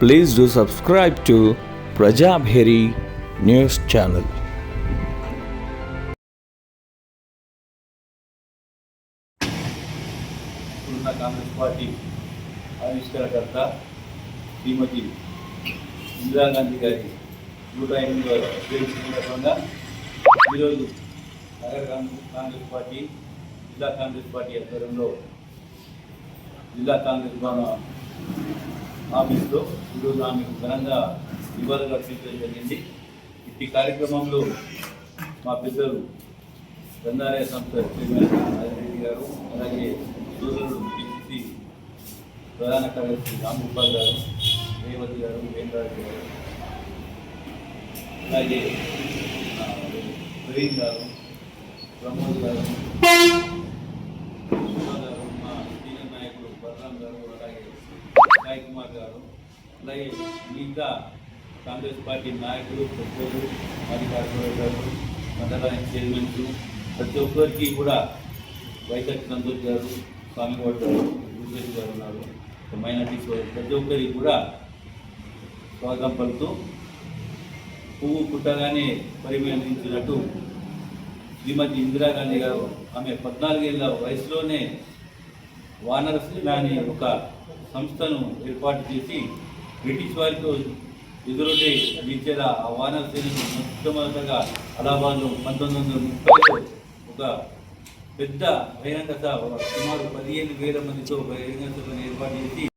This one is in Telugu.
Please do subscribe to Prajabheri News Channel. ఉన్న కాంగ్రెస్ పార్టీ ఆవిష్కరణకర్త శ్రీమతి ఇందిరాగాంధీ గారి నూట ఎనిమిదవ జయంతి సందర్భంగా ఈరోజు నగర కాంగ్రెస్ కాంగ్రెస్ పార్టీ జిల్లా కాంగ్రెస్ పార్టీ ఆధ్వర్యంలో జిల్లా కాంగ్రెస్ భవన ఆఫీస్లో ఈరోజు ఆమెకు ఘనంగా నివాళులు అర్పించడం జరిగింది. ఇట్టి కార్యక్రమంలో మా పెద్దలు గ్రంథాలయ సంస్థ చైర్మన్ రాజరెడ్డి గారు అలాగే సోదరుడు ప్రధాన కార్యదర్శి రాంగోపాల్ గారు రేవతి గారు వేంద్రారెడ్డి గారు అలాగే ప్రవీణ్ గారు ప్రమోద్ గారు శివ గారు మా సీనియర్ నాయకుడు బలరాం గారు అలాగే సాయి అలాగే మిగతా కాంగ్రెస్ పార్టీ నాయకులు పెద్దలు మాజీ కార్పొరేటర్లు మండల చైర్మన్స్ ప్రతి ఒక్కరికి కూడా వైజాగ్ సంతోష్ గారు స్వామివాడు గారు గురువేష్ గారు ఉన్నారు. మైనార్టీస్ సోదరులు ప్రతి ఒక్కరికి కూడా స్వాగతం పలుతూ పువ్వు పుట్టగానే పరిగణించినట్టు శ్రీమతి ఇందిరాగాంధీ గారు ఆమె పద్నాలుగేళ్ళ వయసులోనే వానరసేన అనే ఒక సంస్థను ఏర్పాటు చేసి బ్రిటిష్ వారితో ఎదురొడ్డి నిలిచేలా ఆ వానరసేనను మొట్టమొదటగా అలహాబాద్లో పంతొమ్మిది వందల ముప్పైలో ఒక పెద్ద బహిరంగ సభ సుమారు పదిహేను వేల మందితో బహిరంగ సభను ఏర్పాటు చేసి